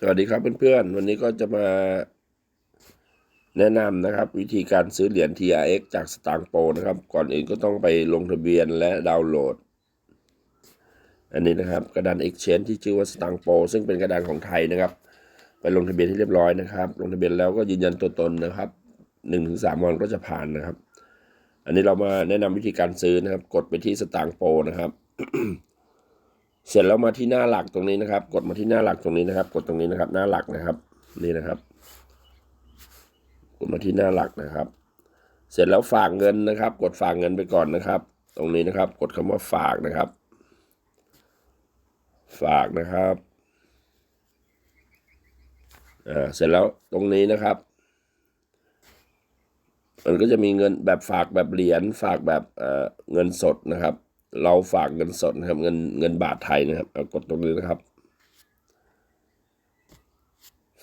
สวัสดีครับเพื่อนๆ วันนี้ก็จะมาแนะนำนะครับ วิธีการซื้อเหรียญ TRX จากสตางโปนะครับ ก่อนอื่นก็ต้องไปลงทะเบียนและดาวน์โหลด อันนี้นะครับกระดาน Exchange ที่ชื่อว่าสตางโปซึ่งเป็นกระดานของไทยนะครับ ไปลงทะเบียนที่เรียบร้อยนะครับ ลงทะเบียนแล้วก็ยืนยันตัวตนนะครับหนึ่งถึงสามวันก็จะผ่านนะครับ อันนี้เรามาแนะนำวิธีการซื้อนะครับ กดไปที่สตางโปนะครับ เสร็จแล้วมาที่หน้าหลักตรงนี้นะครับ กดมาที่หน้าหลักตรงนี้นะครับ กดตรงนี้นะครับ หน้าหลักนะครับ นี่นะครับ กดมาที่หน้าหลักนะครับ เสร็จแล้วฝากเงินนะครับ กดฝากเงินไปก่อนนะครับ ตรงนี้นะครับ กดคำว่าฝากนะครับ ฝากนะครับอ่าเสร็จแล้วตรงนี้นะครับมันก็จะมีเงินแบบฝากแบบเหรียญฝากแบบเอ่อเงินสดนะครับ เราฝากเงินสดนะครับเงินเงินบาทไทยนะครับเอากดตรงนี้นะครับ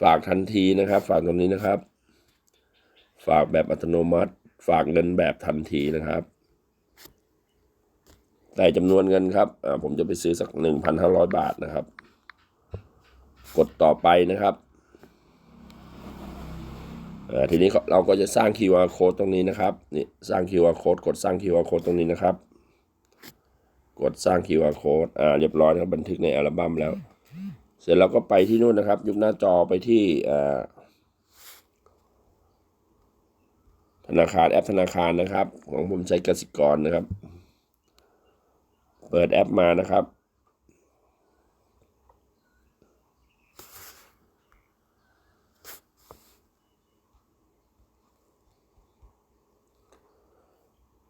ฝากทันทีนะครับ ฝากตรงนี้นะครับ ฝากแบบอัตโนมัติ ฝากเงินแบบทันทีนะครับแต่จำนวนเงินครับผมจะไปซื้อสักหนึ่งพันห้าร้อยบาทนะครับ กดต่อไปนะครับทีนี้เราก็จะสร้าง QR code ตรงนี้นะครับนี่สร้าง QR code กดสร้าง QR code ตรงนี้นะครับ กดสร้าง QR code อ่าเรียบร้อยนะครับบันทึกในอัลบั้มแล้ว เสร็จแล้วก็ไปที่นู่นนะครับ ยุบหน้าจอไปที่อ่าธนาคารแอปธนาคารนะครับ ของผมใช้กสิกรนะครับ เปิดแอปมานะครับ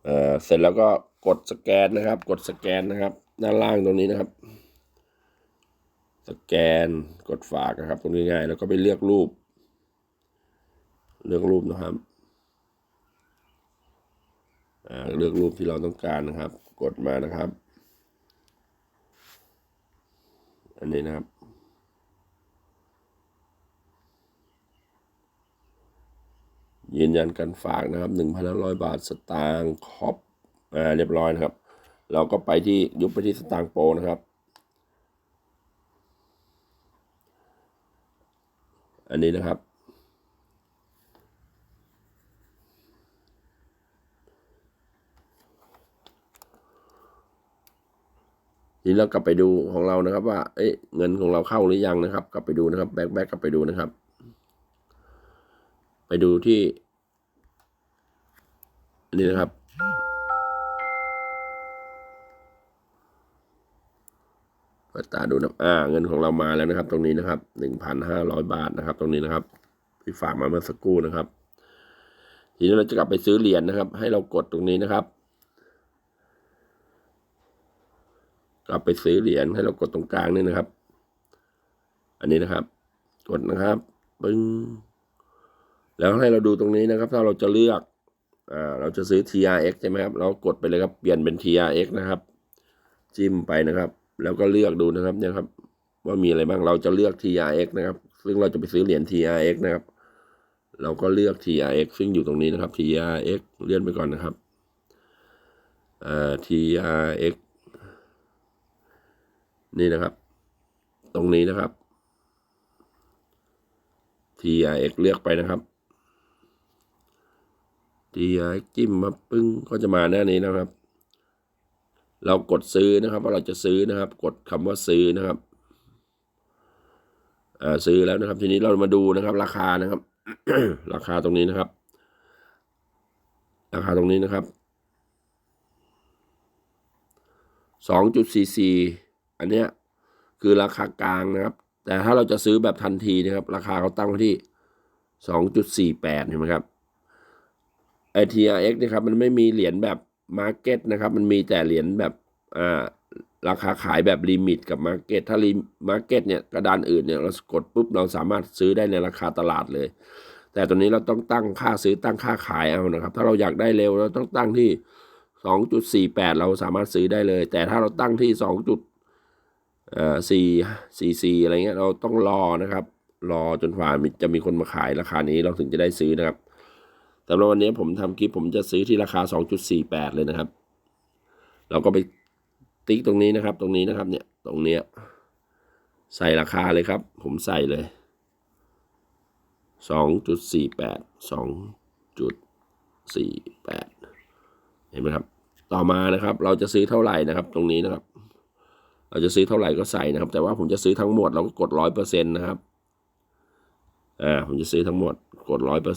เอ่อเสร็จแล้วก็ กดสแกนนะครับ กดสแกนนะครับ ด้านล่างตรงนี้นะครับ สแกนกดฝากนะครับ ตรงนี้ง่ายแล้วก็ไปเลือกรูป เลือกรูปนะครับเลือกรูปที่เราต้องการนะครับ กดมานะครับ อันนี้นะครับยืนยันการฝากนะครับหนึ่งพันห้าร้อยบาทสตางค์ครอบ อ่าเรียบร้อยนะครับ เราก็ไปที่ยุบไปที่สตางค์โปนะครับ อันนี้นะครับทีนี้เรากลับไปดูของเรานะครับ ว่า เอ้ยเงินของเราเข้าหรือยังนะครับ กลับไปดูนะครับ แบ็กแบ็กกลับไปดูนะครับ ไปดูที่อันนี้นะครับ เปิดตาดูนะอ่าเงินของเรามาแล้วนะครับ ตรงนี้นะครับหนึ่งพันห้าร้อยบาทนะครับ ตรงนี้นะครับที่ฝากมาเมื่อสักครู่นะครับ ทีนี้เราจะกลับไปซื้อเหรียญนะครับ ให้เรากดตรงนี้นะครับ กลับไปซื้อเหรียญให้เรากดตรงกลางนี่นะครับ อันนี้นะครับ กดนะครับปึ้งแล้วให้เราดูตรงนี้นะครับ ถ้าเราจะเลือกอ่าเราจะซื้อ TRX ใช่ไหมครับ เรากดไปเลยครับ เปลี่ยนเป็น TRX นะครับ จิ้มไปนะครับ แล้วก็เลือกดูนะครับเนี่ยครับ ว่ามีอะไรบ้างเราจะเลือก TRX นะครับ ซึ่งเราจะไปซื้อเหรียญ TRX นะครับ เราก็เลือก TRX ซึ่งอยู่ตรงนี้นะครับ TRX เลื่อนไปก่อนนะครับอ่า TRX นี่นะครับ ตรงนี้นะครับ TRX เลือกไปนะครับ TRX จิ้มมาปึ้งก็จะมาหน้านี้นะครับ เรากดซื้อนะครับ ว่าเราจะซื้อนะครับ กดคำว่าซื้อนะครับซื้อแล้วนะครับ ทีนี้เรามาดูนะครับ ราคานะครับ ราคาตรงนี้นะครับ ราคาตรงนี้นะครับสองจุดสี่สี่อันเนี้ยคือราคากลางนะครับ แต่ถ้าเราจะซื้อแบบทันทีนะครับ ราคาเขาตั้งไว้ที่สองจุดสี่แปดเห็นไหมครับไอทีอาร์เอ็กนะครับมันไม่มีเหรียญแบบ มาร์เก็ตนะครับ มันมีแต่เหรียญแบบอ่าราคาขายแบบลิมิตกับมาร์เก็ตถ้าลิมาร์เก็ตเนี่ยกระดานอื่นเนี่ยเรากดปุ๊บเราสามารถซื้อได้ในราคาตลาดเลย แต่ตอนนี้เราต้องตั้งค่าซื้อตั้งค่าขายเอานะครับ ถ้าเราอยากได้เร็วเราต้องตั้งที่สองจุดสี่แปดเราสามารถซื้อได้เลย แต่ถ้าเราตั้งที่สองจุดอ่อสี่สี่สี่อะไรเงี้ยเราต้องรอนะครับ รอจนกว่าจะมีคนมาขายราคานี้เราถึงจะได้ซื้อนะครับ สำหรับวันนี้ผมทำคลิปผมจะซื้อที่ราคา 2.48 เลยนะครับ เราก็ไปติ๊กตรงนี้นะครับ ตรงนี้นะครับ เนี่ย ตรงเนี้ยใส่ราคาเลยครับ ผมใส่เลยสองจุดสี่แปดสองจุดสี่แปดเห็นไหมครับ ต่อมานะครับ เราจะซื้อเท่าไหร่นะครับ ตรงนี้นะครับ เราจะซื้อเท่าไหร่ก็ใส่นะครับ แต่ว่าผมจะซื้อทั้งหมดเราก็กดร้อยเปอร์เซ็นต์นะครับ อ่า ผมจะซื้อทั้งหมดกดร้อยเ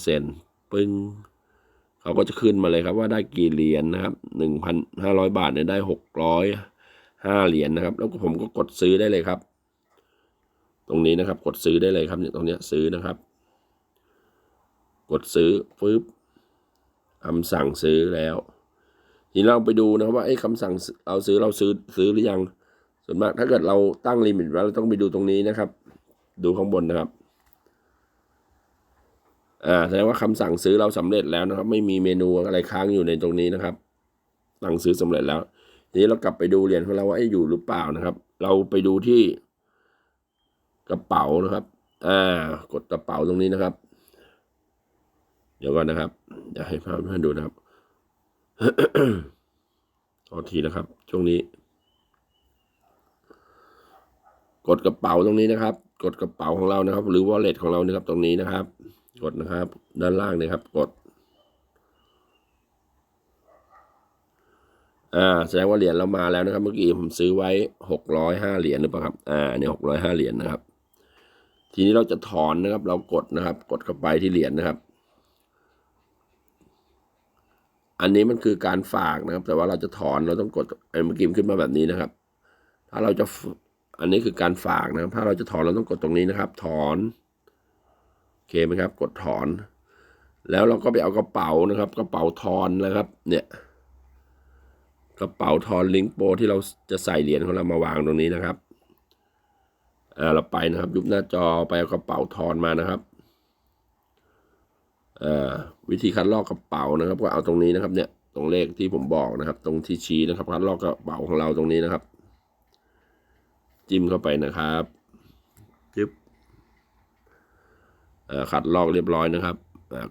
ปึ้งเขาก็จะขึ้นมาเลยครับว่าได้กี่เหรียญนะครับหนึ่งพันห้าร้อยบาทเนี่ยได้หกร้อยห้าเหรียญนะครับ แล้วผมก็กดซื้อได้เลยครับ ตรงนี้นะครับ กดซื้อได้เลยครับเนี่ยตรงเนี้ยซื้อนะครับ กดซื้อปึ๊บคำสั่งซื้อแล้ว ทีนี้เราไปดูนะครับว่าไอ้คำสั่งเราซื้อเราซื้อซื้อหรือยัง ส่วนมากถ้าเกิดเราตั้งลิมิตไว้เราต้องไปดูตรงนี้นะครับ ดูข้างบนนะครับ อ่าแสดงว่าคำสั่งซื้อเราสำเร็จแล้วนะครับ ไม่มีเมนูอะไรค้างอยู่ในตรงนี้นะครับ สั่งซื้อสำเร็จแล้วทีนี้เรากลับไปดูเหรียญของเราว่าไอ้อยู่หรือเปล่านะครับ เราไปดูที่กระเป๋านะครับ อ่ากดกระเป๋าตรงนี้นะครับ เดี๋ยวก่อนนะครับเดี๋ยวให้ภาพให้ดูนะครับขอทีนะครับ ช่วงนี้ กดกระเป๋าตรงนี้นะครับ กดกระเป๋าของเรานะครับ หรือ wallet ของเรานะครับตรงนี้นะครับ กดนะครับ ด้านล่างนะครับ กด อ่า แสดงว่าเหรียญเรามาแล้วนะครับ เมื่อกี้ผมซื้อไว้หกร้อยห้าเหรียญหรือเปล่าครับ อ่าเนี่ยหกร้อยห้าเหรียญนะครับ ทีนี้เราจะถอนนะครับ เรากดนะครับ กดเข้าไปที่เหรียญนะครับ อันนี้มันคือการฝากนะครับ แต่ว่าเราจะถอนเราต้องกดไอ้เมื่อกี้ขึ้นมาแบบนี้นะครับ ถ้าเราจะอันนี้คือการฝากนะครับ ถ้าเราจะถอนเราต้องกดตรงนี้นะครับ ถอน เคไหมครับ กดถอน แล้วเราก็ไปเอากระเป๋านะครับ กระเป๋าทอนนะครับ เนี่ย กระเป๋าทอนลิงก์โปรที่เราจะใส่เหรียญของเรามาวางตรงนี้นะครับอ่าเราไปนะครับ ยุบหน้าจอไปเอากระเป๋าทอนมานะครับอ่าวิธีคัดลอกกระเป๋านะครับ ก็เอาตรงนี้นะครับ เนี่ย ตรงเลขที่ผมบอกนะครับ ตรงที่ชี้นะครับคัดลอกกระเป๋าของเราตรงนี้นะครับ จิ้มเข้าไปนะครับจึ๊บ อ่าคัดลอกเรียบร้อยนะครับ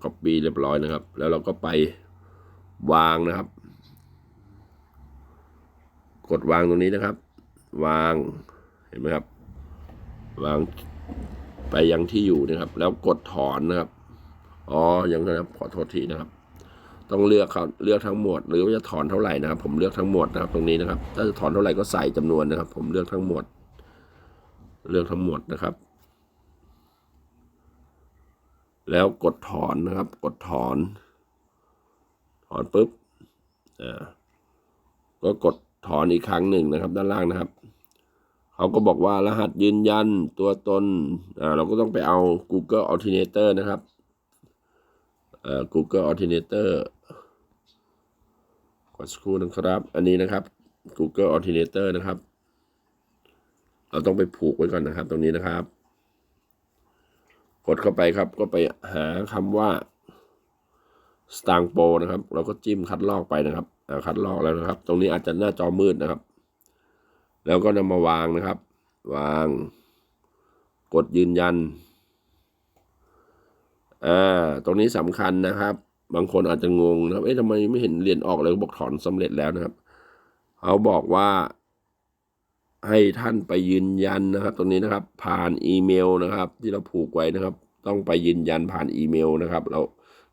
ก๊อปปี้เรียบร้อยนะครับ แล้วเราก็ไปวางนะครับ กดวางตรงนี้นะครับ วางเห็นไหมครับ วางไปยังที่อยู่นะครับ แล้วกดถอนนะครับอ๋อยังนะครับขอโทษทีนะครับ ต้องเลือกครับเลือกทั้งหมด หรือว่าจะถอนเท่าไหร่นะครับ ผมเลือกทั้งหมดนะครับ ตรงนี้นะครับ ถ้าจะถอนเท่าไหร่ก็ใส่จำนวนนะครับ ผมเลือกทั้งหมด เลือกทั้งหมดนะครับ แล้วกดถอนนะครับ กดถอน ถอนปุ๊บอ่าก็กดถอนอีกครั้งหนึ่งนะครับ ด้านล่างนะครับเขาก็บอกว่ารหัสยืนยันตัวตนอ่าเราก็ต้องไปเอา Google Authenticator นะครับเอ่อ Google Authenticator กดสักครู่นะครับ อันนี้นะครับ Google Authenticator นะครับ เราต้องไปผูกไว้ก่อนนะครับ ตรงนี้นะครับ กดเข้าไปครับ ก็ไปหาคำว่าสตางโปนะครับ เราก็จิ้มคัดลอกไปนะครับคัดลอกแล้วนะครับ ตรงนี้อาจจะหน้าจอมืดนะครับ แล้วก็นำมาวางนะครับ วาง กดยืนยันอ่าตรงนี้สำคัญนะครับ บางคนอาจจะงงนะครับเอ๊ะทำไมไม่เห็นเรียนออกเลยบอกถอนสำเร็จแล้วนะครับ เขาบอกว่า ให้ท่านไปยืนยันนะครับ ตรงนี้นะครับ ผ่านอีเมลนะครับ ที่เราผูกไว้นะครับ ต้องไปยืนยันผ่านอีเมลนะครับ เรา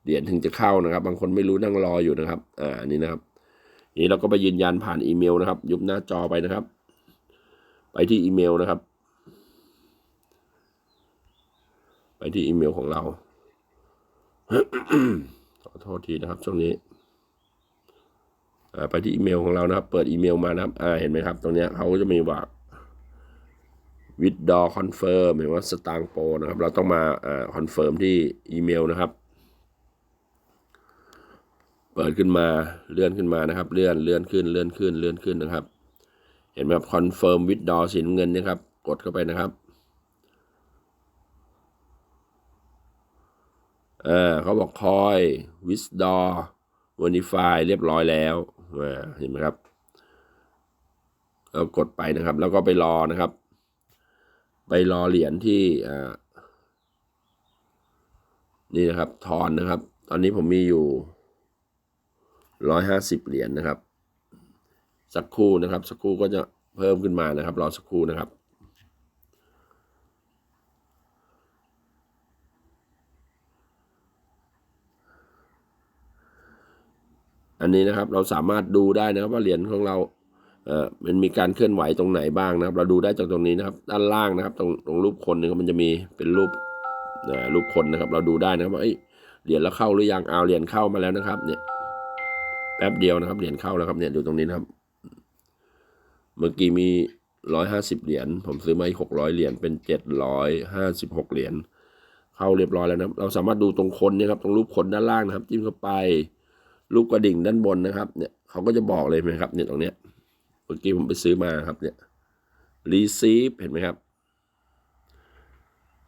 เหรียญถึงจะเข้านะครับ บางคนไม่รู้นั่งรออยู่นะครับ อ่านนี้นะครับนี้เราก็ไปยืนยันผ่านอีเมลนะครับ ยุบหน้าจอไปนะครับ ไปที่อีเมลนะครับ ไปที่อีเมลของเราขอโทษทีนะครับช่วงนี้ ไปที่อีเมลของเรานะครับ เปิดอีเมลมานะครับเห็นไหมครับ ตรงนี้เขาก็จะมีว่า withdraw confirm หมายว่าสตางโปนะครับ เราต้องมาคอ่า confirm ที่อีเมลนะครับ เปิดขึ้นมาเลื่อนขึ้นมานะครับ เลื่อนเลื่อนขึ้นเลื่อนขึ้นเลื่อนขึ้นนะครับ เห็นไหมครับ confirm withdraw สีน้ำเงินนะครับ กดเข้าไปนะครับเขาบอกคอย withdraw verify เรียบร้อยแล้ว เห็นไหมครับแล้วกดไปนะครับ แล้วก็ไปรอนะครับ ไปรอเหรียญที่อ่านี่นะครับทอนนะครับ ตอนนี้ผมมีอยู่ร้อยห้าสิบเหรียญนะครับ สักครู่นะครับ สักครู่ก็จะเพิ่มขึ้นมานะครับ รอสักครู่นะครับ อันนี้นะครับเราสามารถดูได้นะครับว่าเหรียญของเราเอ่อมันมีการเคลื่อนไหวตรงไหนบ้างนะครับ เราดูได้จากตรงนี้นะครับ ด้านล่างนะครับตรงตรงรูปคนนะครับมันจะมีเป็นรูปเอ่อรูปคนนะครับ เราดูได้นะครับว่าเอ้ยเหรียญแล้วเข้าหรือยังเอาเหรียญเข้ามาแล้วนะครับ เนี่ยแป๊บเดียวนะครับเหรียญเข้าแล้วครับเนี่ยดูตรงนี้นะครับ เมื่อกี้มีร้อยห้าสิบเหรียญผมซื้อมาอีกหกร้อยเหรียญเป็นเจ็ดร้อยห้าสิบหกเหรียญเข้าเรียบร้อยแล้วนะเราสามารถดูตรงคนเนี่ยครับตรงรูปคนด้านล่างนะครับ จิ้มเข้าไป รูปกระดิ่งด้านบนนะครับ เนี่ยเขาก็จะบอกเลยไหมครับ เนี่ยตรงเนี้ยเมื่อกี้ผมไปซื้อมาครับ เนี่ย receive เห็นไหมครับ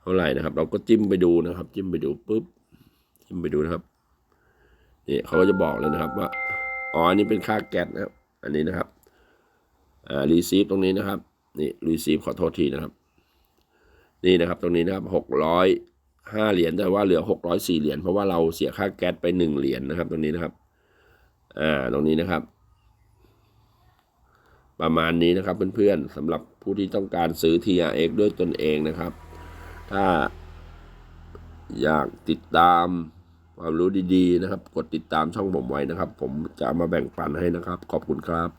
เท่าไหร่นะครับ เราก็จิ้มไปดูนะครับ จิ้มไปดูปุ๊บจิ้มไปดูนะครับนี่เขาก็จะบอกเลยนะครับ ว่าอ๋ออันนี้เป็นค่าแก๊สนะครับ อันนี้นะครับอ่า receive ตรงนี้นะครับ นี่ receive ขอโทษทีนะครับ นี่นะครับตรงนี้นะครับหกร้อยห้าเหรียญแต่ว่าเหลือหกร้อยสี่เหรียญเพราะว่าเราเสียค่าแก๊สไปหนึ่งเหรียญนะครับ ตรงนี้นะครับ อ่าตรงนี้นะครับ ประมาณนี้นะครับเพื่อนๆสำหรับผู้ที่ต้องการซื้อ TRX ด้วยตนเองนะครับ ถ้าอยากติดตามความรู้ดีๆนะครับ กดติดตามช่องผมไว้นะครับ ผมจะมาแบ่งปันให้นะครับ ขอบคุณครับ